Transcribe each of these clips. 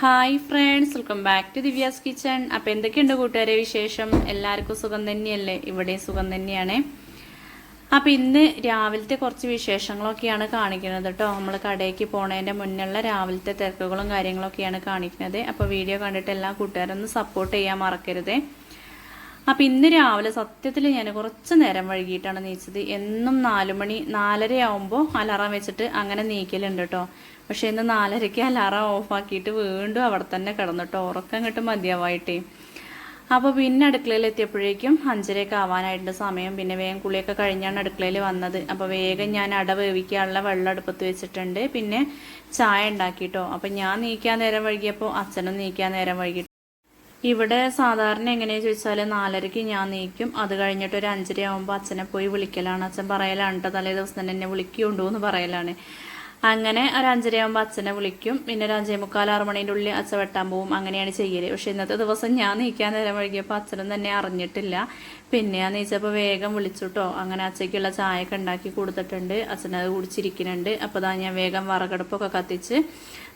Hi friends welcome back to Divya's kitchen അപ്പോൾ എന്തൊക്കെയുണ്ട് കൂട്ടുകാരെ വിശേഷം? എല്ലാവർക്കും സുഖം തന്നെയല്ലേ? ഇവിടെ സുഖം തന്നെയാണ്. അപ്പോൾ ഇന്ന് രാവിലത്തെ കുറച്ച് വിശേഷങ്ങളൊക്കെയാണ് കാണിക്കുന്നത് കേട്ടോ. നമ്മൾ കടയ്ക്ക് പോണതിന്റെ മുന്നുള്ള രാവിലത്തെ തിരക്കുകളും കാര്യങ്ങളൊക്കെയാണ് കാണിക്കുന്നത്. അപ്പോൾ വീഡിയോ കണ്ടിട്ട് എല്ലാ കൂട്ടുകാരും സപ്പോർട്ട് ചെയ്യാൻ മറക്കരുത്. അപ്പം ഇന്ന് രാവിലെ സത്യത്തിൽ ഞാൻ കുറച്ച് നേരം വൈകിട്ടാണ് നീച്ചത്. എന്നും നാല് മണി നാലര ആവുമ്പോൾ അലാറം വെച്ചിട്ട് അങ്ങനെ നീക്കലുണ്ട് കേട്ടോ. പക്ഷെ ഇന്ന് നാലരയ്ക്ക് അലാറം ഓഫാക്കിയിട്ട് വീണ്ടും അവിടെ തന്നെ കിടന്നിട്ട് ഉറക്കം കിട്ടും മതിയാവായിട്ടേ. അപ്പോൾ പിന്നെ അടുക്കളയിൽ എത്തിയപ്പോഴേക്കും അഞ്ചരയൊക്കെ ആവാനായിട്ട് സമയം. പിന്നെ വേഗം കുളിയൊക്കെ കഴിഞ്ഞാണ് അടുക്കളയിൽ വന്നത്. അപ്പോൾ വേഗം ഞാൻ അട വേവിക്കാനുള്ള വെള്ളം അടുപ്പത്ത് വെച്ചിട്ടുണ്ട്. പിന്നെ ചായ ഉണ്ടാക്കിട്ടോ. അപ്പോൾ ഞാൻ നീക്കാൻ നേരം വൈകിയപ്പോൾ അച്ഛനും നീക്കാൻ നേരം വൈകി ഇവിടെ സാധാരണ എങ്ങനെയാ ചോദിച്ചാൽ നാലരയ്ക്ക് ഞാൻ നീക്കും. അത് കഴിഞ്ഞിട്ട് ഒരു അഞ്ചര ആകുമ്പോൾ അച്ഛനെ പോയി വിളിക്കലാണ്. അച്ഛൻ പറയലാണ് കേട്ടോ തലേ ദിവസം തന്നെ എന്നെ വിളിക്കുണ്ടോ എന്ന് പറയലാണ്. അങ്ങനെ ഒരു അഞ്ചരയാകുമ്പോൾ അച്ഛനെ വിളിക്കും. പിന്നെ ഒരു അഞ്ചേ മുക്കാൽ ആറ് മണീന്റെ ഉള്ളിൽ അച്ഛൻ വെട്ടാൻ പോകും അങ്ങനെയാണ് ചെയ്യൽ. പക്ഷേ ഇന്നത്തെ ദിവസം ഞാൻ നീക്കാൻ നേരം വൈകിയപ്പോൾ അച്ഛനും തന്നെ അറിഞ്ഞിട്ടില്ല. പിന്നെ ഞാൻ നീച്ചപ്പോൾ വേഗം വിളിച്ചുട്ടോ. അങ്ങനെ അച്ഛയ്ക്കുള്ള ചായയൊക്കെ ഉണ്ടാക്കി കൊടുത്തിട്ടുണ്ട്. അച്ഛനത് കുടിച്ചിരിക്കുന്നുണ്ട്. അപ്പോൾ അതാ ഞാൻ വേഗം വറകടുപ്പൊക്കെ കത്തിച്ച്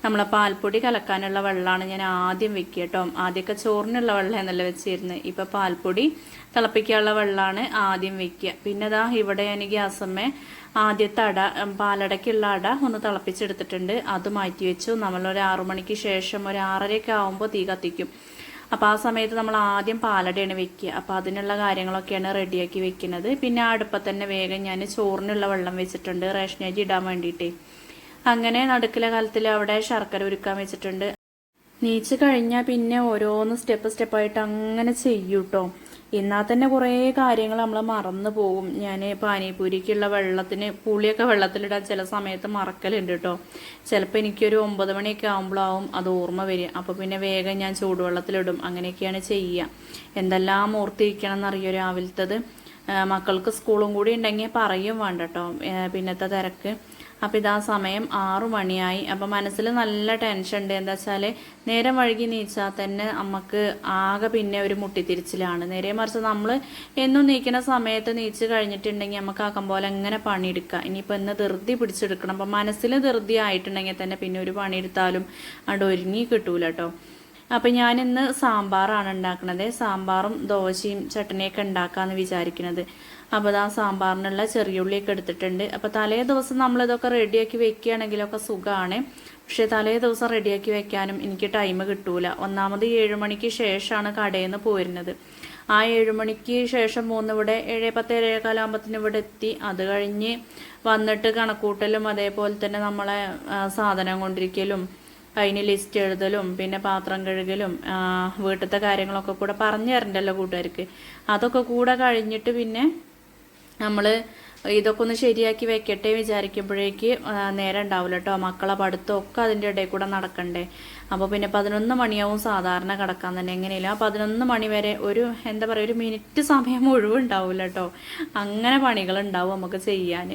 നമ്മളെ പാൽപ്പൊടി കലക്കാനുള്ള വെള്ളമാണ് ഞാൻ ആദ്യം വെക്കുക കേട്ടോ ആദ്യമൊക്കെ ചോറിനുള്ള വെള്ളം എന്നല്ല വെച്ചിരുന്നത്. ഇപ്പം പാൽപ്പൊടി തിളപ്പിക്കാനുള്ള വെള്ളമാണ് ആദ്യം വെക്കുക. പിന്നെ അതാ ഇവിടെ ഞാൻ ഗ്യാസമ്മേ ആദ്യത്തെ അട പാലടയ്ക്കുള്ള അട ഒന്ന് തിളപ്പിച്ചെടുത്തിട്ടുണ്ട്. അത് മാറ്റി വെച്ചു. നമ്മളൊരു ആറു മണിക്ക് ശേഷം ഒരു ആറരയൊക്കെ ആകുമ്പോൾ തീ കത്തിക്കും. അപ്പോൾ ആ സമയത്ത് നമ്മൾ ആദ്യം പാലടയാണ് വെക്കുക. അപ്പോൾ അതിനുള്ള കാര്യങ്ങളൊക്കെയാണ് റെഡിയാക്കി വെക്കുന്നത്. പിന്നെ അടുപ്പത്ത് തന്നെ വേഗം ഞാൻ ചോറിനുള്ള വെള്ളം വെച്ചിട്ടുണ്ട്. റേഷൻ അരി ഇടാൻ വേണ്ടിയിട്ടേ. അങ്ങനെ നടുക്കിലെ കാലത്തിൽ അവിടെ ശർക്കര ഉരുക്കാൻ വെച്ചിട്ടുണ്ട്. നീച്ച് കഴിഞ്ഞാൽ പിന്നെ ഓരോന്ന് സ്റ്റെപ്പ് സ്റ്റെപ്പായിട്ട് അങ്ങനെ ചെയ്യൂട്ടോ. എന്നാൽ തന്നെ കുറേ കാര്യങ്ങൾ നമ്മൾ മറന്നു പോകും ഞാൻ പാനിപൂരിക്കുള്ള വെള്ളത്തിന് പുളിയൊക്കെ വെള്ളത്തിലിടാൻ ചില സമയത്ത് മറക്കലുണ്ട് കേട്ടോ. ചിലപ്പോൾ എനിക്കൊരു ഒമ്പത് മണിയൊക്കെ ആകുമ്പോഴാവും അത് ഓർമ്മ വരിക. അപ്പോൾ പിന്നെ വേഗം ഞാൻ ചൂടുവെള്ളത്തിലിടും. അങ്ങനെയൊക്കെയാണ് ചെയ്യുക എന്തെല്ലാം ഓർത്തിരിക്കണം എന്നറിയോ രാവിലത്തത്? മക്കൾക്ക് സ്കൂളും കൂടി ഉണ്ടെങ്കിൽ പറയും വേണ്ട കേട്ടോ. പിന്നത്തെ തിരക്ക്. അപ്പോൾ ഇതാ സമയം ആറു മണിയായി. അപ്പോൾ മനസ്സിൽ നല്ല ടെൻഷൻ ഉണ്ട്. എന്താ വെച്ചാൽ നേരം വഴുകി നീച്ചാൽ തന്നെ നമുക്ക് ആകെ പിന്നെ ഒരു മുട്ടിത്തിരിച്ചിലാണ്. നേരെ മറിച്ച് നമ്മൾ എന്നും നീക്കുന്ന സമയത്ത് നീച്ച് കഴിഞ്ഞിട്ടുണ്ടെങ്കിൽ നമുക്ക് ആക്കം പോലെ എങ്ങനെ പണിയെടുക്കാം? ഇനിയിപ്പോൾ ഇന്ന് ധൃതി പിടിച്ചെടുക്കണം. അപ്പോൾ മനസ്സിൽ ധൃതി ആയിട്ടുണ്ടെങ്കിൽ തന്നെ പിന്നെ ഒരു പണിയെടുത്താലും അവിടെ ഒരുങ്ങി കിട്ടൂല കേട്ടോ അപ്പം ഞാനിന്ന് സാമ്പാറാണ് ഉണ്ടാക്കുന്നത്. സാമ്പാറും ദോശയും ചട്ടനിയൊക്കെ ഉണ്ടാക്കാന്ന് വിചാരിക്കുന്നത്. അപ്പോൾ ആ സാമ്പാറിനുള്ള ചെറിയുള്ളിയൊക്കെ എടുത്തിട്ടുണ്ട്. അപ്പോൾ തലേ ദിവസം നമ്മളിതൊക്കെ റെഡിയാക്കി വെക്കുകയാണെങ്കിലൊക്കെ സുഖമാണ് പക്ഷേ തലേ ദിവസം റെഡിയാക്കി വെക്കാനും എനിക്ക് ടൈം കിട്ടൂല. ഒന്നാമത് ഏഴ് മണിക്ക് ശേഷമാണ് കടയിൽ നിന്ന് പോരുന്നത്. ആ ഏഴുമണിക്ക് ശേഷം മൂന്നിവിടെ ഏഴ് പത്ത് ഏഴേകാലാകുമ്പത്തിന് ഇവിടെ എത്തി. അത് കഴിഞ്ഞ് വന്നിട്ട് കണക്കൂട്ടലും അതേപോലെ തന്നെ നമ്മളെ സാധനം കൊണ്ടിരിക്കലും അതിന് ലിസ്റ്റ് എഴുതലും പിന്നെ പാത്രം കഴുകലും വീട്ടിലത്തെ കാര്യങ്ങളൊക്കെ കൂടെ പറഞ്ഞു തരണ്ടല്ലോ കൂട്ടുകാർക്ക്. അതൊക്കെ കൂടെ കഴിഞ്ഞിട്ട് പിന്നെ നമ്മൾ ഇതൊക്കെ ഒന്ന് ശരിയാക്കി വെക്കട്ടെ വിചാരിക്കുമ്പോഴേക്ക് നേരം ഉണ്ടാവില്ല കേട്ടോ മക്കളെ പഠിത്തം ഒക്കെ അതിന്റെ ഇടയിൽ കൂടെ നടക്കണ്ടേ. അപ്പോൾ പിന്നെ പതിനൊന്ന് മണിയാവും സാധാരണ കിടക്കാൻ തന്നെ. എങ്ങനെയല്ല? ആ പതിനൊന്ന് മണി വരെ ഒരു എന്താ പറയുക ഒരു മിനിറ്റ് സമയം മുഴുവൻ ഉണ്ടാവില്ല കേട്ടോ അങ്ങനെ പണികളുണ്ടാവും നമുക്ക് ചെയ്യാൻ.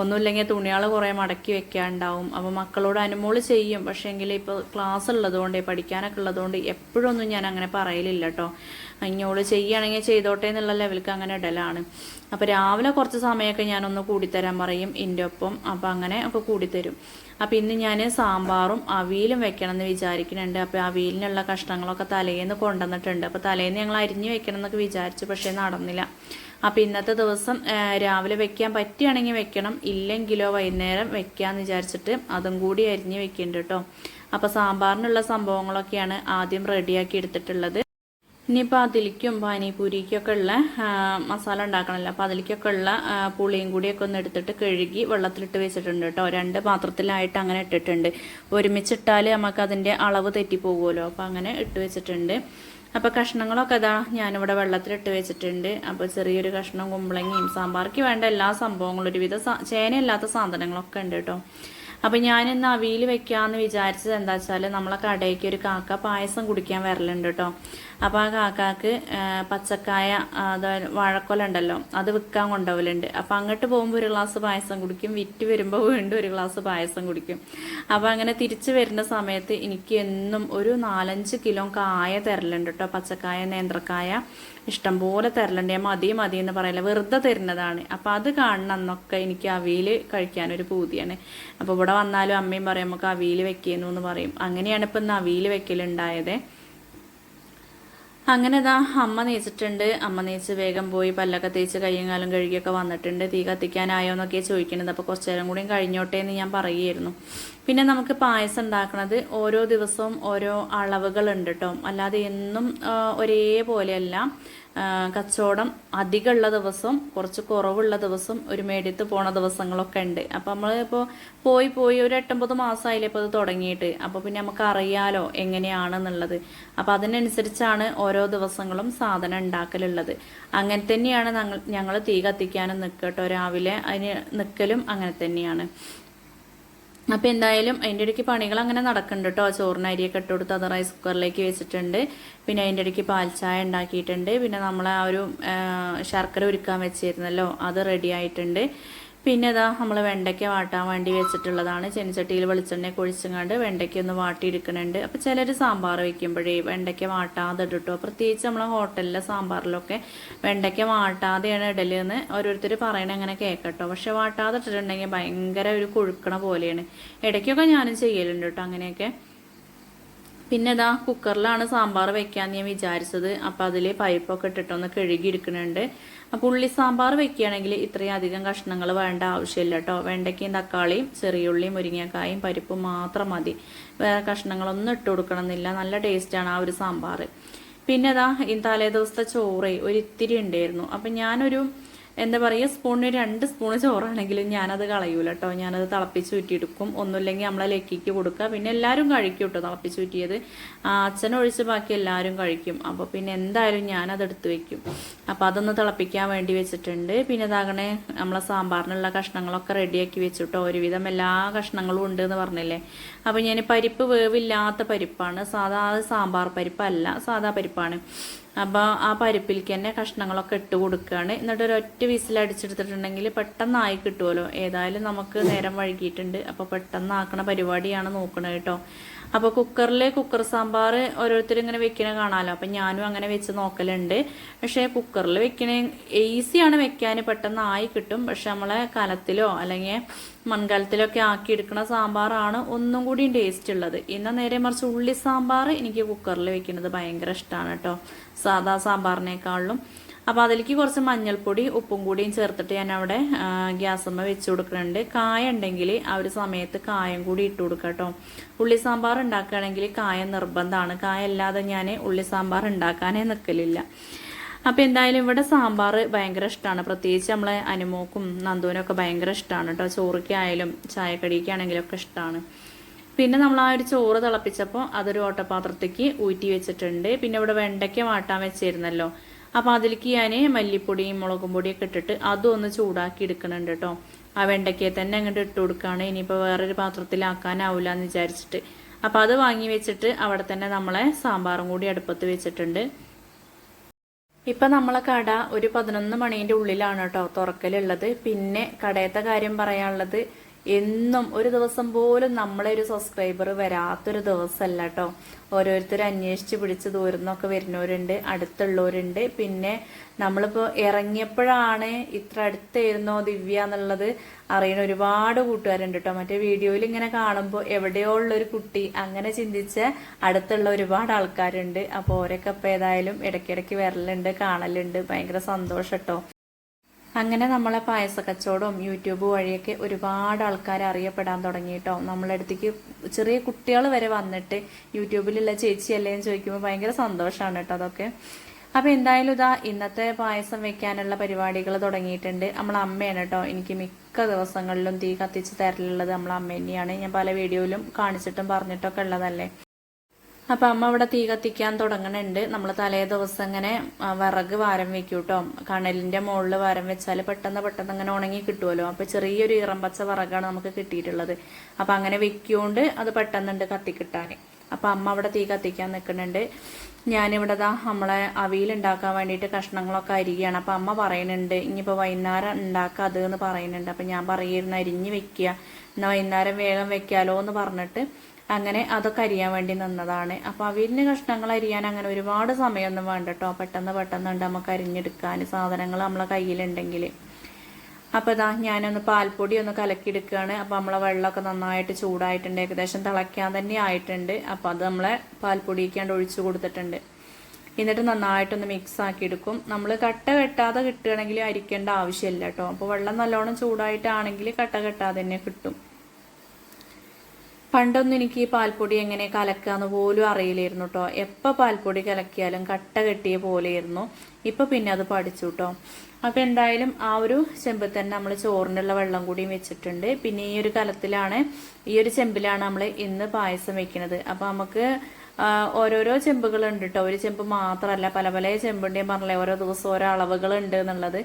ഒന്നുമില്ലെങ്കിൽ തുണികൾ കുറേ മടക്കി വെക്കാണ്ടാവും. അപ്പോൾ മക്കളോട് അനുമോൾ ചെയ്യും. പക്ഷേങ്കിൽ ഇപ്പോൾ ക്ലാസ് ഉള്ളതുകൊണ്ട് പഠിക്കാനൊക്കെ ഉള്ളതുകൊണ്ട് എപ്പോഴൊന്നും ഞാൻ അങ്ങനെ പറയലില്ല കേട്ടോ. ഇങ്ങോട് ചെയ്യുകയാണെങ്കിൽ ചെയ്തോട്ടെ എന്നുള്ള ലെവലിക്ക് അങ്ങനെ ഇടലാണ്. അപ്പോൾ രാവിലെ കുറച്ച് സമയമൊക്കെ ഞാനൊന്ന് കൂടിത്തരാൻ പറയും എന്റെ ഒപ്പം. അപ്പോൾ അങ്ങനെ ഒക്കെ കൂടിത്തരും. അപ്പോൾ ഇന്ന് ഞാൻ സാമ്പാറും അവിയലും വെക്കണം എന്ന് വിചാരിക്കുന്നുണ്ട്. അപ്പോൾ അവിയലിനുള്ള കഷ്ണങ്ങളൊക്കെ തലേന്ന് കൊണ്ടുവന്നിട്ടുണ്ട്. അപ്പോൾ തലേന്ന് ഞങ്ങൾ അരിഞ്ഞ് വെക്കണം എന്നൊക്കെ വിചാരിച്ചു. പക്ഷേ നടന്നില്ല. അപ്പോൾ ഇന്നത്തെ ദിവസം രാവിലെ വെക്കാൻ പറ്റുകയാണെങ്കിൽ വെക്കണം. ഇല്ലെങ്കിലോ വൈകുന്നേരം വെക്കാമെന്ന് വിചാരിച്ചിട്ട് അതും കൂടി അരിഞ്ഞ് വെക്കുന്നുണ്ട് കേട്ടോ അപ്പോൾ സാമ്പാറിനുള്ള സംഭവങ്ങളൊക്കെയാണ് ആദ്യം റെഡിയാക്കി എടുത്തിട്ടുള്ളത്. ഇനിയിപ്പോൾ അതിലേക്കും പാനിപൂരിക്കൊക്കെ ഉള്ള മസാല ഉണ്ടാക്കണമല്ലോ അപ്പോൾ അതിലേക്കൊക്കെ ഉള്ള പുളിയും കൂടിയൊക്കെ ഒന്ന് എടുത്തിട്ട് കഴുകി വെള്ളത്തിലിട്ട് വെച്ചിട്ടുണ്ട് കേട്ടോ രണ്ട് പാത്രത്തിലായിട്ട് അങ്ങനെ ഇട്ടിട്ടുണ്ട്. ഒരുമിച്ചിട്ടാൽ നമുക്ക് അതിന്റെ അളവ് തെറ്റിപ്പോകുമല്ലോ. അപ്പോൾ അങ്ങനെ ഇട്ട് വെച്ചിട്ടുണ്ട്. അപ്പോൾ കഷ്ണങ്ങളൊക്കെ അതാ ഞാനിവിടെ വെള്ളത്തിലിട്ട് വെച്ചിട്ടുണ്ട്. അപ്പോൾ ചെറിയൊരു കഷ്ണം കുമ്പളങ്ങയും സാമ്പാർക്ക് വേണ്ട എല്ലാ സംഭവങ്ങളും ഒരുവിധ ചേനയില്ലാത്ത സാധനങ്ങളൊക്കെ ഉണ്ട് കേട്ടോ ഞാൻ ഞാനിന്ന് അവിയിൽ വെക്കാമെന്ന് വിചാരിച്ചത് എന്താ വെച്ചാൽ നമ്മളെ കടയ്ക്ക് ഒരു കാക്ക പായസം കുടിക്കാൻ വരലുണ്ട് കേട്ടോ അപ്പോൾ ആ കാക്കാക്ക് പച്ചക്കായ അതായത് വാഴക്കൊല ഉണ്ടല്ലോ അത് വിൽക്കാൻ കൊണ്ടുപോകലുണ്ട് അപ്പോൾ അങ്ങോട്ട് പോകുമ്പോൾ ഒരു ഗ്ലാസ് പായസം കുടിക്കും വിറ്റ് വരുമ്പോൾ വീണ്ടും ഒരു ഗ്ലാസ് പായസം കുടിക്കും. അപ്പോൾ അങ്ങനെ തിരിച്ചു വരുന്ന സമയത്ത് എനിക്ക് എന്നും ഒരു നാലഞ്ച് കിലോ കായ തരലുണ്ട് കേട്ടോ പച്ചക്കായ നേന്ത്രക്കായ ഇഷ്ടംപോലെ തരലുണ്ട്. ഞാൻ മതി മതി എന്ന് പറയില്ല വെറുതെ തരുന്നതാണ്. അപ്പോൾ അത് കാണണം എന്നൊക്കെ എനിക്ക് അവിയിൽ കഴിക്കാനൊരു പൂതിയാണ്. അപ്പോൾ ഇവിടെ വന്നാലും അമ്മയും പറയും നമുക്ക് അവിയിൽ വെക്കുന്നു എന്ന് പറയും. അങ്ങനെയാണ് ഇപ്പം ഇന്ന് അവിയിൽ വെക്കലുണ്ടായത്. അങ്ങനെ ഇതാ അമ്മ നീച്ചിട്ടുണ്ട്. അമ്മ നീച്ച് വേഗം പോയി പല്ലൊക്കെ തേച്ച് കയ്യും കാലും കഴുകിയൊക്കെ വന്നിട്ടുണ്ട്. തീ കത്തിക്കാനായോ എന്നൊക്കെ ചോദിക്കുന്നത് അപ്പോൾ കുറച്ചു നേരം കൂടിയും കഴിഞ്ഞോട്ടെ എന്ന് ഞാൻ പറയുമായിരുന്നു പിന്നെ നമുക്ക് പായസം ഉണ്ടാക്കുന്നത് ഓരോ ദിവസവും ഓരോ അളവുകളുണ്ട് കേട്ടോ അല്ലാതെ എന്നും ഒരേപോലെയല്ല. കച്ചവടം അധികമുള്ള ദിവസം കുറച്ച് കുറവുള്ള ദിവസം ഒരു മേടിയത്ത് പോണ ദിവസങ്ങളൊക്കെ ഉണ്ട്. അപ്പം നമ്മൾ ഇപ്പോൾ പോയി പോയി ഒരു എട്ടൊമ്പത് മാസമായില്ലേ ഇപ്പോൾ അത് തുടങ്ങിയിട്ട്. അപ്പോൾ പിന്നെ നമുക്ക് അറിയാലോ എങ്ങനെയാണെന്നുള്ളത്. അപ്പം അതിനനുസരിച്ചാണ് ഓരോ ദിവസങ്ങളും സാധനം ഉണ്ടാക്കലുള്ളത്. അങ്ങനെ തന്നെയാണ് ഞങ്ങൾ തീ കത്തിക്കാനും നിൽക്കട്ടോ രാവിലെ അതിന് നിൽക്കലും അങ്ങനെ തന്നെയാണ്. അപ്പോൾ എന്തായാലും അതിന്റെ ഇടയ്ക്ക് പണികൾ അങ്ങനെ നടക്കുന്നുണ്ട് കേട്ടോ. ചോറിന് അരിയൊക്കെ ഇട്ട് കൊടുത്ത് അത് റൈസ് കുക്കറിലേക്ക് വെച്ചിട്ടുണ്ട്. പിന്നെ അതിന്റെ ഇടയ്ക്ക് പാൽച്ചായ ഉണ്ടാക്കിയിട്ടുണ്ട്. പിന്നെ നമ്മൾ ആ ഒരു ശർക്കര ഉരുക്കാൻ വെച്ചിരുന്നല്ലോ അത് റെഡി ആയിട്ടുണ്ട്. പിന്നെ ഇതാ നമ്മൾ വെണ്ടയ്ക്ക വാട്ടാൻ വേണ്ടി വെച്ചിട്ടുള്ളതാണ്. ചെനിച്ചട്ടിയിൽ വെളിച്ചെണ്ണ കൊഴിച്ചങ്ങാണ്ട് വെണ്ടയ്ക്ക ഒന്ന് വാട്ടിയെടുക്കുന്നുണ്ട് അപ്പോൾ ചിലർ സാമ്പാർ വെക്കുമ്പോഴേ വെണ്ടയ്ക്ക വാട്ടാതെ ഇട്ടോ പ്രത്യേകിച്ച് നമ്മളെ ഹോട്ടലിലെ സാമ്പാറിലൊക്കെ വെണ്ടയ്ക്ക വാട്ടാതെയാണ് ഇടലെന്ന് ഓരോരുത്തർ പറയണ അങ്ങനെ കേൾക്കട്ടോ. പക്ഷെ വാട്ടാതെ ഇട്ടിട്ടുണ്ടെങ്കിൽ ഭയങ്കര ഒരു കൊഴുക്കണ പോലെയാണ്. ഇടയ്ക്കൊക്കെ ഞാനും ചെയ്യലുണ്ട് കേട്ടോ അങ്ങനെയൊക്കെ. പിന്നെ ഇതാ കുക്കറിലാണ് സാമ്പാർ വെക്കാന്ന് ഞാൻ വിചാരിച്ചത്. അപ്പം അതിൽ പരിപ്പൊക്കെ ഇട്ടിട്ടൊന്ന് കഴുകി എടുക്കുന്നുണ്ട് അപ്പോൾ ഉള്ളി സാമ്പാർ വെക്കുകയാണെങ്കിൽ ഇത്രയും അധികം കഷ്ണങ്ങൾ വേണ്ട ആവശ്യമില്ല കേട്ടോ. വെണ്ടയ്ക്കയും തക്കാളിയും ചെറിയുള്ളിയും മുരിങ്ങക്കായും പരിപ്പും മാത്രം മതി. വേറെ കഷ്ണങ്ങളൊന്നും ഇട്ട് കൊടുക്കണമെന്നില്ല. നല്ല ടേസ്റ്റാണ് ആ ഒരു സാമ്പാർ. പിന്നെ ഇതാ ഈ തലേ ദിവസത്തെ ചോറ് ഒരു ഇത്തിരി ഉണ്ടായിരുന്നു. അപ്പം ഞാനൊരു എന്താ പറയുക സ്പൂണിന് രണ്ട് സ്പൂൺ ചോറാണെങ്കിലും ഞാനത് കളയൂല കേട്ടോ ഞാനത് തിളപ്പിച്ച് ഊറ്റിയെടുക്കും. ഒന്നുമില്ലെങ്കിൽ നമ്മളെ ലക്കിക്ക് കൊടുക്കുക. പിന്നെ എല്ലാവരും കഴിക്കും കേട്ടോ തിളപ്പിച്ച് ഊറ്റിയത്. അച്ഛനൊഴിച്ച് ബാക്കി എല്ലാവരും കഴിക്കും. അപ്പോൾ പിന്നെ എന്തായാലും ഞാനത് എടുത്ത് വെക്കും. അപ്പോൾ അതൊന്ന് തിളപ്പിക്കാൻ വേണ്ടി വെച്ചിട്ടുണ്ട്. പിന്നെ ഇതാകണേ നമ്മളെ സാമ്പാറിനുള്ള കഷ്ണങ്ങളൊക്കെ റെഡിയാക്കി വെച്ചു കേട്ടോ ഒരുവിധം എല്ലാ കഷ്ണങ്ങളും ഉണ്ട് എന്ന് പറഞ്ഞില്ലേ? അപ്പോൾ ഞാൻ പരിപ്പ് വേവില്ലാത്ത പരിപ്പാണ്. സാധാ സാമ്പാർ പരിപ്പല്ല സാധാ പരിപ്പാണ്. അപ്പോൾ ആ പരിപ്പിലേക്ക് തന്നെ കഷ്ണങ്ങളൊക്കെ ഇട്ട് കൊടുക്കുകയാണ് എന്നിട്ട് ഒരു ഒറ്റ വിസിലടിച്ചെടുത്തിട്ടുണ്ടെങ്കിൽ പെട്ടെന്ന് ആയി കിട്ടുമല്ലോ ഏതായാലും നമുക്ക് നേരം വഴുകിയിട്ടുണ്ട് അപ്പോൾ പെട്ടെന്ന് ആക്കണ പരിപാടിയാണ് നോക്കണത് കേട്ടോ. അപ്പോൾ കുക്കറിൽ കുക്കർ സാമ്പാർ ഓരോരുത്തരും ഇങ്ങനെ വെക്കണ കാണാമല്ലോ അപ്പം ഞാനും അങ്ങനെ വെച്ച് നോക്കലുണ്ട്. പക്ഷേ കുക്കറിൽ വെക്കണ ഈസിയാണ് വെക്കാൻ. പെട്ടെന്ന് ആയി കിട്ടും. പക്ഷെ നമ്മളെ കലത്തിലോ അല്ലെങ്കിൽ മൺകലത്തിലൊക്കെ ആക്കി എടുക്കുന്ന സാമ്പാറാണ് ഒന്നും കൂടിയും ടേസ്റ്റ് ഉള്ളത്. ഇന്ന നേരെ മറിച്ച് ഉള്ളി സാമ്പാർ എനിക്ക് കുക്കറിൽ വെക്കുന്നത് ഭയങ്കര ഇഷ്ടമാണ് കേട്ടോ സാധാ സാമ്പാറിനേക്കാളിലും അപ്പോൾ അതിലേക്ക് കുറച്ച് മഞ്ഞൾപ്പൊടി ഉപ്പും കൂടിയും ചേർത്തിട്ട് ഞാൻ അവിടെ ഗ്യാസമ്മ വെച്ച് കൊടുക്കുന്നുണ്ട് കായ ഉണ്ടെങ്കിൽ ആ ഒരു സമയത്ത് കായം കൂടി ഇട്ട് കൊടുക്കുക കേട്ടോ ഉള്ളി സാമ്പാർ ഉണ്ടാക്കുകയാണെങ്കിൽ കായ നിർബന്ധമാണ്. കായ അല്ലാതെ ഞാൻ ഉള്ളി സാമ്പാർ ഉണ്ടാക്കാനേ നിൽക്കലില്ല അപ്പോൾ എന്തായാലും ഇവിടെ സാമ്പാർ ഭയങ്കര ഇഷ്ടമാണ് പ്രത്യേകിച്ച് നമ്മളെ അനുമോക്കും നന്ദുവിനും ഒക്കെ ഭയങ്കര ഇഷ്ടമാണ് കേട്ടോ ചോറിക്കായാലും ചായക്കടിക്കാണെങ്കിലും ഒക്കെ ഇഷ്ടമാണ് പിന്നെ നമ്മൾ ആ ഒരു ചോറ് തിളപ്പിച്ചപ്പോൾ അതൊരു ഓട്ടപാത്രത്തേക്ക് ഊറ്റി വെച്ചിട്ടുണ്ട്. പിന്നെ ഇവിടെ വെണ്ടയ്ക്ക വാട്ടാൻ വെച്ചിരുന്നല്ലോ. അപ്പോൾ അതിലേക്ക് ഞാൻ മല്ലിപ്പൊടിയും മുളകും പൊടിയൊക്കെ ഇട്ടിട്ട് അതും ഒന്ന് ചൂടാക്കി എടുക്കണുണ്ട് കേട്ടോ. ആ വെണ്ടയ്ക്കയെ തന്നെ അങ്ങോട്ട് ഇട്ട് കൊടുക്കുകയാണ്. ഇനിയിപ്പോൾ വേറൊരു പാത്രത്തിലാക്കാനാവില്ല എന്ന് വിചാരിച്ചിട്ട്. അപ്പോൾ അത് വാങ്ങി വെച്ചിട്ട് അവിടെ തന്നെ നമ്മളെ സാമ്പാറും കൂടി അടുപ്പത്ത് വെച്ചിട്ടുണ്ട്. ഇപ്പൊ നമ്മളെ കട ഒരു പതിനൊന്ന് മണീന്റെ ഉള്ളിലാണ് കേട്ടോ തുറക്കലുള്ളത്. പിന്നെ കടയത്തെ കാര്യം പറയാനുള്ളത് എന്നും ഒരു ദിവസം പോലും നമ്മളെ ഒരു സബ്സ്ക്രൈബർ വരാത്തൊരു ദിവസമല്ല കേട്ടോ ഓരോരുത്തർ അന്വേഷിച്ച് പിടിച്ച് ദൂരുന്നൊക്കെ വരുന്നവരുണ്ട് അടുത്തുള്ളവരുണ്ട്. പിന്നെ നമ്മളിപ്പോൾ ഇറങ്ങിയപ്പോഴാണ് ഇത്ര അടുത്തായിരുന്നോ ദിവ്യ എന്നുള്ളത് അറിയുന്ന ഒരുപാട് കൂട്ടുകാരുണ്ട് കേട്ടോ മറ്റേ വീഡിയോയിൽ ഇങ്ങനെ കാണുമ്പോൾ എവിടെയോ ഉള്ളൊരു കുട്ടി അങ്ങനെ ചിന്തിച്ച അടുത്തുള്ള ഒരുപാട് ആൾക്കാരുണ്ട്. അപ്പോൾ ഓരൊക്കെ ഇപ്പോൾ ഏതായാലും ഇടയ്ക്കിടയ്ക്ക് വരലുണ്ട് കാണലുണ്ട്. ഭയങ്കര സന്തോഷം കേട്ടോ അങ്ങനെ നമ്മളെ പായസ കച്ചവടവും യൂട്യൂബ് വഴിയൊക്കെ ഒരുപാട് ആൾക്കാർ അറിയപ്പെടാൻ തുടങ്ങി കേട്ടോ നമ്മളെ അടുത്തേക്ക് ചെറിയ കുട്ടികൾ വരെ വന്നിട്ട് യൂട്യൂബിലുള്ള ചേച്ചിയല്ലേ എന്ന് ചോദിക്കുമ്പോൾ ഭയങ്കര സന്തോഷമാണ് കേട്ടോ അതൊക്കെ. അപ്പോൾ എന്തായാലും ഇതാ ഇന്നത്തെ പായസം വെക്കാനുള്ള പരിപാടികൾ തുടങ്ങിയിട്ടുണ്ട്. നമ്മളെ അമ്മയാണ് കേട്ടോ എനിക്ക് മിക്ക ദിവസങ്ങളിലും തീ കത്തിച്ച് തരലുള്ളത് നമ്മളെ അമ്മ തന്നെയാണ് ഞാൻ പല വീഡിയോയിലും കാണിച്ചിട്ടും പറഞ്ഞിട്ടൊക്കെ ഉള്ളതല്ലേ? അപ്പൊ അമ്മ ഇവിടെ തീ കത്തിക്കാൻ തുടങ്ങണുണ്ട്. നമ്മൾ തലേ ദിവസം ഇങ്ങനെ വിറക് വാരം വെക്കും കേട്ടോ കണലിന്റെ മുകളിൽ വാരം വെച്ചാൽ പെട്ടെന്ന് പെട്ടെന്ന് അങ്ങനെ ഉണങ്ങി കിട്ടുമല്ലോ അപ്പൊ ചെറിയൊരു ഇറമ്പച്ച വിറകാണ് നമുക്ക് കിട്ടിയിട്ടുള്ളത്. അപ്പൊ അങ്ങനെ വെക്കുകൊണ്ട് അത് പെട്ടെന്നുണ്ട് കത്തിക്കിട്ടാൻ അപ്പൊ അമ്മ അവിടെ തീ കത്തിക്കാൻ നിൽക്കുന്നുണ്ട് ഞാനിവിടെ ദാ നമ്മളെ അവിയിലുണ്ടാക്കാൻ വേണ്ടിയിട്ട് കഷ്ണങ്ങളൊക്കെ അരികയാണ്. അപ്പൊ അമ്മ പറയുന്നുണ്ട് ഇനിയിപ്പോ വൈകുന്നേരം ഉണ്ടാക്കുക അത് എന്ന് പറയുന്നുണ്ട്. അപ്പൊ ഞാൻ പറയുന്നു അരിഞ്ഞ് വെക്കുക എന്നാ വൈകുന്നേരം വേഗം വെക്കാലോ എന്ന് പറഞ്ഞിട്ട് അങ്ങനെ അതൊക്കെ അരിയാൻ വേണ്ടി നിന്നതാണ്. അപ്പോൾ അവിയലിന് കഷ്ണങ്ങൾ അരിയാൻ അങ്ങനെ ഒരുപാട് സമയമൊന്നും വേണ്ട പെട്ടെന്ന് പെട്ടെന്ന് ഉണ്ട് നമുക്ക് അരിഞ്ഞെടുക്കാൻ സാധനങ്ങൾ നമ്മളെ കയ്യിലുണ്ടെങ്കിൽ. അപ്പോൾ ഇതാ ഞാനൊന്ന് പാൽപ്പൊടി ഒന്ന് കലക്കിയെടുക്കുകയാണ്. അപ്പോൾ നമ്മളെ വെള്ളമൊക്കെ നന്നായിട്ട് ചൂടായിട്ടുണ്ട്. ഏകദേശം തിളയ്ക്കാൻ തന്നെ ആയിട്ടുണ്ട്. അപ്പോൾ അത് നമ്മളെ പാൽപ്പൊടിക്കാണ്ട് ഒഴിച്ചു കൊടുത്തിട്ടുണ്ട്. എന്നിട്ട് നന്നായിട്ടൊന്ന് മിക്സ് ആക്കി എടുക്കും നമ്മൾ കട്ട കെട്ടാതെ കിട്ടുകയാണെങ്കിൽ അരിക്കേണ്ട ആവശ്യമില്ല കേട്ടോ അപ്പോൾ വെള്ളം നല്ലോണം ചൂടായിട്ടാണെങ്കിൽ കട്ട കെട്ടാതെ തന്നെ കിട്ടും. പണ്ടൊന്നും എനിക്ക് ഈ പാൽപ്പൊടി എങ്ങനെ കലക്കാന്ന് പോലും അറിയില്ലായിരുന്നു കേട്ടോ എപ്പോൾ പാൽപ്പൊടി കലക്കിയാലും കട്ട കെട്ടിയ പോലെയായിരുന്നു. ഇപ്പോൾ പിന്നെ അത് പഠിച്ചു കേട്ടോ അപ്പോൾ എന്തായാലും ആ ഒരു ചെമ്പിൽ തന്നെ നമ്മൾ ചോറിനുള്ള വെള്ളം കൂടിയും വെച്ചിട്ടുണ്ട്. പിന്നെ ഈ ഒരു കലത്തിലാണ് ഈ ഒരു ചെമ്പിലാണ് നമ്മൾ ഇന്ന് പായസം വെക്കുന്നത്. അപ്പോൾ നമുക്ക് ഓരോരോ ചെമ്പുകളുണ്ട് കേട്ടോ ഒരു ചെമ്പ് മാത്രമല്ല പല പല ചെമ്പുണ്ടെയും പറഞ്ഞില്ലേ ഓരോ ദിവസം ഓരോ അളവുകളുണ്ട് എന്നുള്ളത്.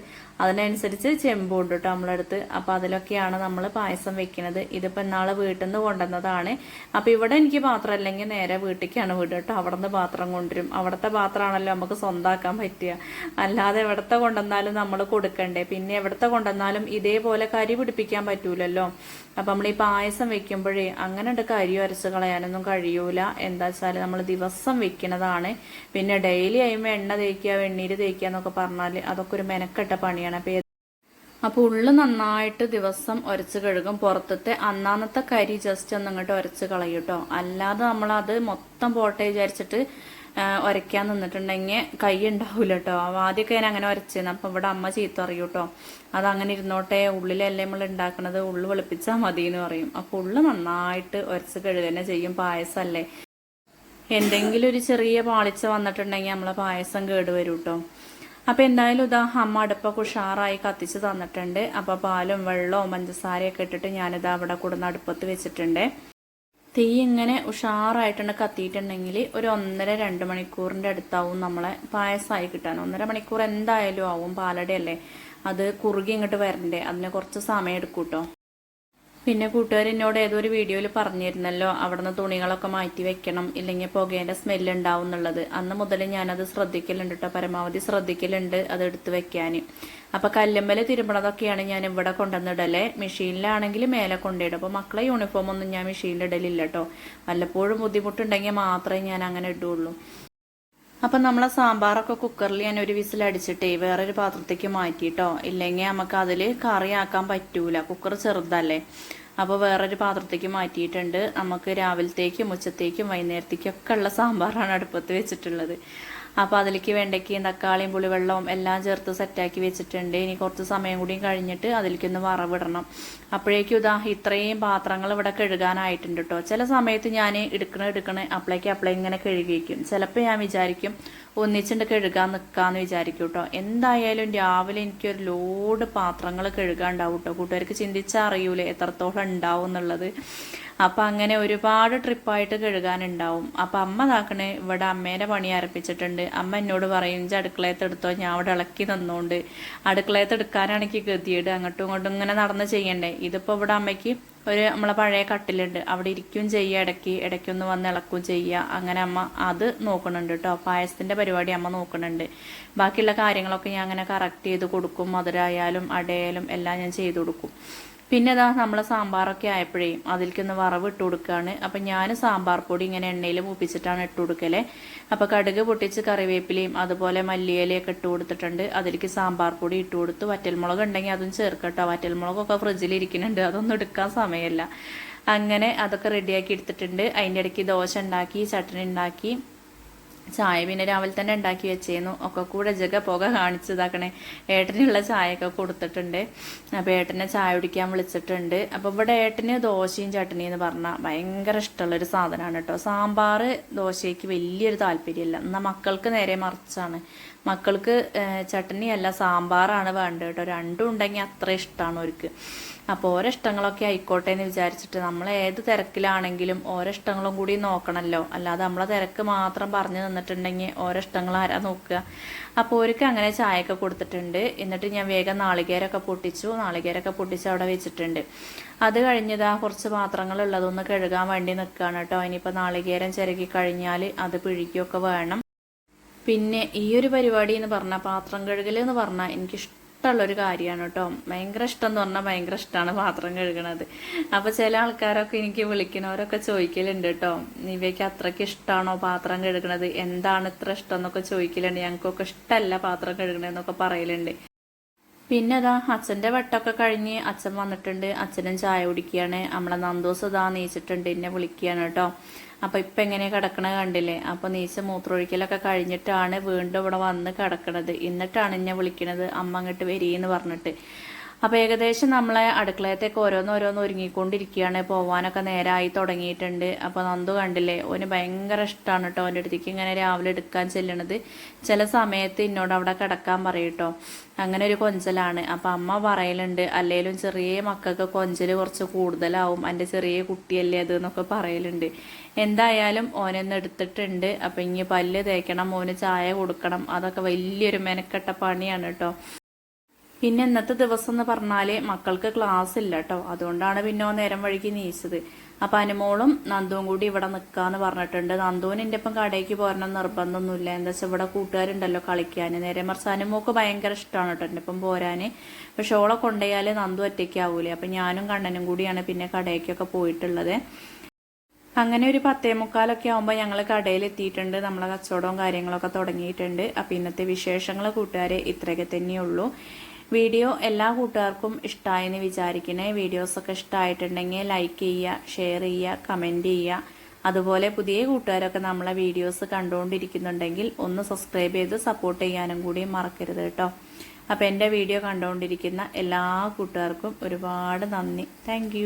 അതിനനുസരിച്ച് ചെമ്പും ഉണ്ട് കേട്ടോ നമ്മളടുത്ത്. അപ്പൊ അതിലൊക്കെയാണ് നമ്മൾ പായസം വെക്കുന്നത്. ഇതിപ്പോ ഇന്നാൾ വീട്ടിൽ നിന്ന് കൊണ്ടുവന്നതാണ്. അപ്പൊ ഇവിടെ എനിക്ക് പാത്രം അല്ലെങ്കിൽ നേരെ വീട്ടിലേക്കാണ് വീട് കേട്ടോ അവിടെ നിന്ന് പാത്രം കൊണ്ടുവരും. അവിടുത്തെ പാത്രമാണല്ലോ നമുക്ക് സ്വന്താക്കാൻ പറ്റുക. അല്ലാതെ എവിടത്തെ കൊണ്ടുവന്നാലും നമ്മൾ കൊടുക്കണ്ടേ. പിന്നെ എവിടത്തെ കൊണ്ടുവന്നാലും ഇതേപോലെ കരി പിടിപ്പിക്കാൻ പറ്റൂലല്ലോ. അപ്പൊ നമ്മൾ ഈ പായസം വെക്കുമ്പോഴേ അങ്ങനെ കരി അരച്ച് കളയാനൊന്നും കഴിയൂല. എന്താ വെച്ചാൽ നമ്മൾ ദിവസം വെക്കുന്നതാണ്. പിന്നെ ഡെയിലി അയ്യുമ്പോൾ എണ്ണ തേക്കുക വെണ്ണീര് തേക്കുക എന്നൊക്കെ പറഞ്ഞാൽ അതൊക്കെ ഒരു മെനക്കെട്ട പണിയാണ്. അപ്പൊ അപ്പൊ ഉള്ളു നന്നായിട്ട് ദിവസം ഉരച്ച് കഴുകും. പുറത്തത്തെ അന്നാന്നത്തെ കരി ജസ്റ്റ് ഒന്ന് ഇങ്ങോട്ട് ഉരച്ച് കളയും കേട്ടോ അല്ലാതെ നമ്മൾ അത് മൊത്തം പോട്ടെ വിചാരിച്ചിട്ട് ഉരയ്ക്കാൻ നിന്നിട്ടുണ്ടെങ്കിൽ കൈ ഉണ്ടാവില്ല കേട്ടോ ആദ്യമൊക്കെ ഞാൻ അങ്ങനെ ഉരച്ചിരുന്നു അപ്പൊ ഇവിടെ അമ്മ ചീത്ത അറിയൂ കേട്ടോ അത് അങ്ങനെ ഇരുന്നോട്ടെ. ഉള്ളിലല്ലേ നമ്മൾ ഉണ്ടാക്കണത് ഉള്ളു വെളുപ്പിച്ചാൽ മതി എന്ന് പറയും. അപ്പൊ ഉള്ളു നന്നായിട്ട് ഉരച്ച് കഴുകുക തന്നെ ചെയ്യും. പായസമല്ലേ എന്തെങ്കിലും ഒരു ചെറിയ പാളിച്ച വന്നിട്ടുണ്ടെങ്കിൽ നമ്മളെ പായസം കേടുവരും കേട്ടോ അപ്പൊ എന്തായാലും ഇതാ അമ്മ അടുപ്പൊക്കെ ഉഷാറായി കത്തിച്ച് തന്നിട്ടുണ്ട്. അപ്പൊ പാലും വെള്ളവും പഞ്ചസാരയൊക്കെ ഇട്ടിട്ട് ഞാനിതാ അവിടെ കൂടുന്ന അടുപ്പത്ത് വെച്ചിട്ടുണ്ട്. തീ ഇങ്ങനെ ഉഷാറായിട്ടുണ്ട് കത്തിയിട്ടുണ്ടെങ്കിൽ ഒരു ഒന്നര രണ്ട് മണിക്കൂറിന്റെ അടുത്താവും നമ്മളെ പായസമായി കിട്ടാൻ. ഒന്നര മണിക്കൂർ എന്തായാലും ആവും പാലടയല്ലേ? അത് കുറുകി ഇങ്ങോട്ട് വരണ്ടേ? അതിന് കുറച്ച് സമയം എടുക്കൂട്ടോ. കേട്ടോ പിന്നെ കൂട്ടുകാർ എന്നോട് ഏതോ ഒരു വീഡിയോയിൽ പറഞ്ഞിരുന്നല്ലോ അവിടുന്ന് തുണികളൊക്കെ മാറ്റി വെക്കണം ഇല്ലെങ്കിൽ പുകേന്റെ സ്മെല്ല് ഉണ്ടാവും എന്നുള്ളത്. അന്ന് മുതൽ ഞാനത് ശ്രദ്ധിക്കലുണ്ട് കേട്ടോ പരമാവധി ശ്രദ്ധിക്കലുണ്ട് അത് എടുത്ത് വെക്കാൻ അപ്പൊ കല്ലുമ്പൽ തിരുമ്പണതൊക്കെയാണ് ഞാൻ ഇവിടെ കൊണ്ടുവന്നിടല്ലേ മെഷീനിലാണെങ്കിൽ മേലെ കൊണ്ടിടും അപ്പൊ മക്കളെ യൂണിഫോം ഒന്നും ഞാൻ മെഷീനിലിടലില്ല കേട്ടോ വല്ലപ്പോഴും ബുദ്ധിമുട്ടുണ്ടെങ്കിൽ മാത്രമേ ഞാൻ അങ്ങനെ ഇടുള്ളൂ. അപ്പം നമ്മളെ സാമ്പാറൊക്കെ കുക്കറിൽ ഞാൻ ഒരു വിസിൽ അടിച്ചിട്ടേ വേറൊരു പാത്രത്തേക്ക് മാറ്റിയിട്ടോ ഇല്ലെങ്കിൽ നമുക്ക് അതിൽ കറിയാക്കാൻ പറ്റൂല. കുക്കർ ചെറുതല്ലേ. അപ്പോൾ വേറൊരു പാത്രത്തേക്ക് മാറ്റിയിട്ടുണ്ട്. നമുക്ക് രാവിലത്തേക്കും ഉച്ചത്തേക്കും വൈകുന്നേരത്തേക്കും ഒക്കെ ഉള്ള സാമ്പാറാണ് അടുപ്പത്ത് വെച്ചിട്ടുള്ളത്. അപ്പോൾ അതിലേക്ക് വെണ്ടയ്ക്കയും തക്കാളിയും പുളിവെള്ളവും എല്ലാം ചേർത്ത് സെറ്റാക്കി വെച്ചിട്ടുണ്ട്. ഇനി കുറച്ച് സമയം കൂടിയും കഴിഞ്ഞിട്ട് അതിലേക്കൊന്ന് വറവിടണം. അപ്പോഴേക്കും ഇതാ ഇത്രയും പാത്രങ്ങൾ ഇവിടെ കഴുകാനായിട്ടുണ്ട് കേട്ടോ ചില സമയത്ത് ഞാൻ എടുക്കണ എടുക്കണ അപ്പളേക്ക് അപ്പളേ ഇങ്ങനെ കഴുകിയിരിക്കും ചിലപ്പോൾ ഞാൻ വിചാരിക്കും ഒന്നിച്ചിട്ട് കഴുകാൻ നിൽക്കാന്ന് വിചാരിക്കും കേട്ടോ എന്തായാലും രാവിലെ എനിക്ക് ഒരു ലോഡ് പാത്രങ്ങൾ കഴുകാണ്ടാവും കേട്ടോ കൂട്ടുകാർക്ക് ചിന്തിച്ചാൽ അറിയൂലേ എത്രത്തോളം ഉണ്ടാവും എന്നുള്ളത്. അപ്പൊ അങ്ങനെ ഒരുപാട് ട്രിപ്പായിട്ട് കഴുകാനുണ്ടാവും. അപ്പൊ അമ്മ താക്കണേ ഇവിടെ അമ്മേനെ പണി ആരംഭിച്ചിട്ടുണ്ട്. അമ്മ എന്നോട് പറയും ഇഞ്ച് അടുക്കളയത്ത് എടുത്തോ ഞാൻ അവിടെ ഇളക്കി തന്നോണ്ട് അടുക്കളയത്ത് എടുക്കാനാണെങ്കിൽ ഗതിയിട് അങ്ങോട്ടും ഇങ്ങോട്ടും ഇങ്ങനെ നടന്ന് ചെയ്യണ്ടേ. ഇതിപ്പോ ഇവിടെ അമ്മയ്ക്ക് ഒരു നമ്മളെ പഴയ കട്ടിലുണ്ട്. അവിടെ ഇരിക്കുകയും ചെയ്യുക ഇടയ്ക്ക് ഇടയ്ക്കൊന്ന് വന്ന് ഇളക്കുകയും ചെയ്യുക. അങ്ങനെ അമ്മ അത് നോക്കുന്നുണ്ട് കേട്ടോ. പായസത്തിന്റെ പരിപാടി അമ്മ നോക്കുന്നുണ്ട്. ബാക്കിയുള്ള കാര്യങ്ങളൊക്കെ ഞാൻ അങ്ങനെ കറക്റ്റ് ചെയ്ത് കൊടുക്കും. മധുരമായാലും അടയായാലും എല്ലാം ഞാൻ ചെയ്തു കൊടുക്കും. പിന്നെ ഇതാ നമ്മളെ സാമ്പാറൊക്കെ ആയപ്പോഴേ അതിലേക്കൊന്ന് വറവ് ഇട്ട് കൊടുക്കുകയാണ് അപ്പം ഞാൻ സാമ്പാർ പൊടി ഇങ്ങനെ എണ്ണയിൽ മൂപ്പിച്ചിട്ടാണ് ഇട്ട് കൊടുക്കൽ. അപ്പം കടുക് പൊട്ടിച്ച് കറിവേപ്പിലയും അതുപോലെ മല്ലിയിലയൊക്കെ ഇട്ട് കൊടുത്തിട്ടുണ്ട്. അതിലേക്ക് സാമ്പാർ പൊടി ഇട്ട് കൊടുത്തു വറ്റൽമുളക് ഉണ്ടെങ്കിൽ അതും ചേർക്കട്ടോ. വറ്റൽമുളകൊക്കെ ഫ്രിഡ്ജിൽ ഇരിക്കുന്നുണ്ട് അതൊന്നും എടുക്കാൻ സമയമല്ല. അങ്ങനെ അതൊക്കെ റെഡിയാക്കി എടുത്തിട്ടുണ്ട്. അതിന്റെ ഇടയ്ക്ക് ദോശ ഉണ്ടാക്കി ചട്ടണി ഉണ്ടാക്കി. ചായ പിന്നെ രാവിലെ തന്നെ ഉണ്ടാക്കി വെച്ചേന്നു. ഒക്കെ കൂടെ ജഗ പുക കാണിച്ചതാക്കണേ. ഏട്ടനുള്ള ചായയൊക്കെ കൊടുത്തിട്ടുണ്ട്. അപ്പോൾ ഏട്ടനെ ചായ കുടിക്കാൻ വിളിച്ചിട്ടുണ്ട്. അപ്പോൾ ഇവിടെ ഏട്ടന് ദോശയും ചട്ടണി എന്ന് പറഞ്ഞാൽ ഭയങ്കര ഇഷ്ടമുള്ളൊരു സാധനമാണ് കേട്ടോ. സാമ്പാർ ദോശയ്ക്ക് വലിയൊരു താല്പര്യമില്ല. എന്നാൽ മക്കൾക്ക് നേരെ മറിച്ചാണ്. മക്കൾക്ക് അല്ല സാമ്പാറാണ് വേണ്ടത് കേട്ടോ. രണ്ടും ഉണ്ടെങ്കിൽ അത്ര ഇഷ്ടമാണ് അവർക്ക് അപ്പോൾ ഓരോ ഇഷ്ടങ്ങളൊക്കെ ആയിക്കോട്ടെ എന്ന് വിചാരിച്ചിട്ട് നമ്മൾ ഏത് തിരക്കിലാണെങ്കിലും ഓരോ ഇഷ്ടങ്ങളും കൂടി നോക്കണമല്ലോ അല്ലാതെ നമ്മളെ തിരക്ക് മാത്രം പറഞ്ഞു നിന്നിട്ടുണ്ടെങ്കിൽ ഓരോ ഇഷ്ടങ്ങൾ ആരാ നോക്കുക? അപ്പോൾ അവർക്ക് അങ്ങനെ ചായയൊക്കെ കൊടുത്തിട്ടുണ്ട്. എന്നിട്ട് ഞാൻ വേഗം നാളികേരമൊക്കെ പൊട്ടിച്ചു. നാളികേരമൊക്കെ പൊട്ടിച്ച് അവിടെ വെച്ചിട്ടുണ്ട്. അത് കഴിഞ്ഞതാ കുറച്ച് പാത്രങ്ങളുള്ളതൊന്ന് കഴുകാൻ വേണ്ടി നിൽക്കുകയാണ് കേട്ടോ. ഇനിയിപ്പോൾ നാളികേരം ചിരകി കഴിഞ്ഞാൽ അത് പിഴിക്കുകയൊക്കെ വേണം. പിന്നെ ഈ ഒരു പരിപാടി എന്ന് പറഞ്ഞാൽ പാത്രം കഴുകൽ എന്ന് പറഞ്ഞാൽ ഒരു കാര്യമാണ് കേട്ടോ. ഭയങ്കര ഇഷ്ടം എന്ന് പറഞ്ഞാൽ ഭയങ്കര ഇഷ്ടമാണ് പാത്രം കഴുകണത്. അപ്പോൾ ചില ആൾക്കാരൊക്കെ എനിക്ക് വിളിക്കുന്നവരൊക്കെ ചോദിക്കലുണ്ട് കേട്ടോ. ഇവയ്ക്ക് അത്രയ്ക്ക് ഇഷ്ടമാണോ പാത്രം കഴുകണത്? എന്താണ് ഇത്ര ഇഷ്ടം എന്നൊക്കെ ചോദിക്കലുണ്ട് ഞങ്ങൾക്കൊക്കെ ഇഷ്ടമല്ല പാത്രം കഴുകണതെന്നൊക്കെ പറയലുണ്ട്. പിന്നെ അതാ അച്ഛന്റെ വട്ടമൊക്കെ കഴിഞ്ഞ് അച്ഛൻ വന്നിട്ടുണ്ട്. അച്ഛനും ചായ കുടിക്കുകയാണ്. നമ്മളെ നന്ദോസ് ഇതാ നീച്ചിട്ടുണ്ട് എന്നെ വിളിക്കുകയാണ് കേട്ടോ. അപ്പൊ ഇപ്പൊ എങ്ങനെ കിടക്കണ കണ്ടില്ലേ? അപ്പൊ നീച്ച മൂത്രമൊഴിക്കലൊക്കെ കഴിഞ്ഞിട്ടാണ് വീണ്ടും ഇവിടെ വന്ന് കിടക്കണത്. എന്നിട്ടാണ് എന്നെ വിളിക്കണത്. അമ്മ അങ്ങോട്ട് വരീന്ന് പറഞ്ഞിട്ട്. അപ്പൊ ഏകദേശം നമ്മളെ അടുക്കളയത്തേക്ക് ഓരോന്ന് ഓരോന്ന് ഒരുങ്ങിക്കൊണ്ടിരിക്കുകയാണ്. പോവാനൊക്കെ നേരമായി തുടങ്ങിയിട്ടുണ്ട്. അപ്പൊ നന്ദു കണ്ടില്ലേ ഓന് ഭയങ്കര ഇഷ്ടമാണ് കേട്ടോ അവന്റെ അടുത്തേക്ക് ഇങ്ങനെ രാവിലെ എടുക്കാൻ ചെല്ലണത്. ചില സമയത്ത് എന്നോട് അവിടെ കിടക്കാൻ പറയട്ടോ അങ്ങനെ ഒരു കൊഞ്ചലാണ്. അപ്പൊ അമ്മ പറയലുണ്ട് അല്ലെങ്കിലും ചെറിയ മക്കൾക്ക് കൊഞ്ചൽ കുറച്ച് കൂടുതലാവും. എന്റെ ചെറിയ കുട്ടിയല്ലേ അത് എന്നൊക്കെ പറയലുണ്ട്. എന്തായാലും ഓനൊന്ന് എടുത്തിട്ടുണ്ട്. അപ്പൊ ഇനി പല്ല് തേക്കണം ഓന് ചായ കൊടുക്കണം. അതൊക്കെ വലിയൊരു മെനക്കെട്ട പണിയാണ് കേട്ടോ പിന്നെ ഇന്നത്തെ ദിവസം എന്ന് പറഞ്ഞാൽ മക്കൾക്ക് ക്ലാസ് ഇല്ല കേട്ടോ അതുകൊണ്ടാണ് പിന്നെ നേരം വഴിക്ക് നീച്ചത്. അപ്പൊ അനുമോളും നന്ദുവും കൂടി ഇവിടെ നിൽക്കാന്ന് പറഞ്ഞിട്ടുണ്ട്. നന്ദുവിന് എന്റെ ഒപ്പം കടയ്ക്ക് പോരണം നിർബന്ധമൊന്നുമില്ല. എന്താ വെച്ചാൽ ഇവിടെ കൂട്ടുകാരുണ്ടല്ലോ കളിക്കാൻ നേരെ മറിച്ച് അനുമോക്ക് ഭയങ്കര ഇഷ്ടമാണ് കേട്ടോ എന്റെ ഒപ്പം പോരാന്. പക്ഷെ ഓളെ കൊണ്ടുപോയാൽ നന്ദു ഒറ്റയ്ക്കാവൂലേ അപ്പൊ ഞാനും കണ്ണനും കൂടിയാണ് പിന്നെ കടയ്ക്കൊക്കെ പോയിട്ടുള്ളത്. അങ്ങനെ ഒരു പത്തേ മുക്കാലൊക്കെ ആകുമ്പോൾ ഞങ്ങൾ കടയിൽ എത്തിയിട്ടുണ്ട് നമ്മളെ കച്ചവടവും കാര്യങ്ങളൊക്കെ തുടങ്ങിയിട്ടുണ്ട്. അപ്പം ഇന്നത്തെ വിശേഷങ്ങൾ കൂട്ടുകാരെ ഇത്രയൊക്കെ തന്നെയുള്ളൂ. വീഡിയോ എല്ലാ കൂട്ടുകാർക്കും ഇഷ്ടമായെന്ന് വിചാരിക്കണേ വീഡിയോസൊക്കെ ഇഷ്ടമായിട്ടുണ്ടെങ്കിൽ ലൈക്ക് ചെയ്യുക ഷെയർ ചെയ്യുക കമന്റ് ചെയ്യുക. അതുപോലെ പുതിയ കൂട്ടുകാരൊക്കെ നമ്മളെ വീഡിയോസ് കണ്ടുകൊണ്ടിരിക്കുന്നുണ്ടെങ്കിൽ ഒന്ന് സബ്സ്ക്രൈബ് ചെയ്ത് സപ്പോർട്ട് ചെയ്യാനും കൂടി മറക്കരുത് കേട്ടോ. അപ്പോൾ എന്റെ വീഡിയോ കണ്ടുകൊണ്ടിരിക്കുന്ന എല്ലാ കൂട്ടുകാർക്കും ഒരുപാട് നന്ദി. താങ്ക്